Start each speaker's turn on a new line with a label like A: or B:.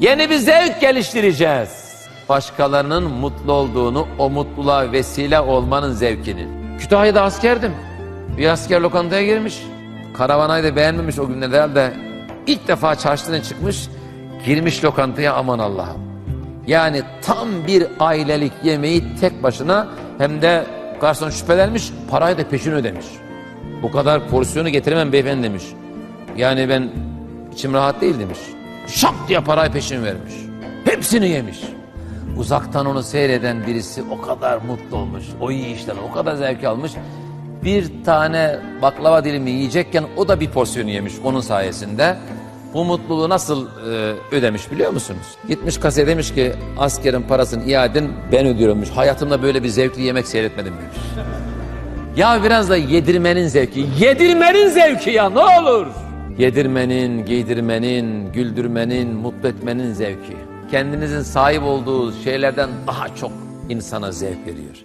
A: Yeni bir zevk geliştireceğiz. Başkalarının mutlu olduğunu, o mutluluğa vesile olmanın zevkini. Kütahya'da askerdim. Bir asker lokantaya girmiş. Karavanayı da beğenmemiş o günlerde herhalde. İlk defa çarşıdan çıkmış. Girmiş lokantaya aman Allah'ım. Yani tam bir ailelik yemeği tek başına hem de garson şüphelenmiş parayı da peşin ödemiş. Bu kadar porsiyonu getiremem beyefendi demiş. Yani ben içim rahat değil demiş. Şak diye parayı peşin vermiş. Hepsini yemiş. Uzaktan onu seyreden birisi o kadar mutlu olmuş. O iyi işten o kadar zevk almış. Bir tane baklava dilimi yiyecekken o da bir porsiyonu yemiş onun sayesinde. Bu mutluluğu nasıl e, ödemiş biliyor musunuz? Gitmiş kasaya demiş ki askerin parasını iade edin ben ödüyormuş. Hayatımda böyle bir zevkli yemek seyretmedim demiş. Ya biraz da yedirmenin zevki. Yedirmenin zevki ya ne olur. Yedirmenin, giydirmenin, güldürmenin, mutlu etmenin zevki. Kendinizin sahip olduğu şeylerden daha çok insana zevk veriyor.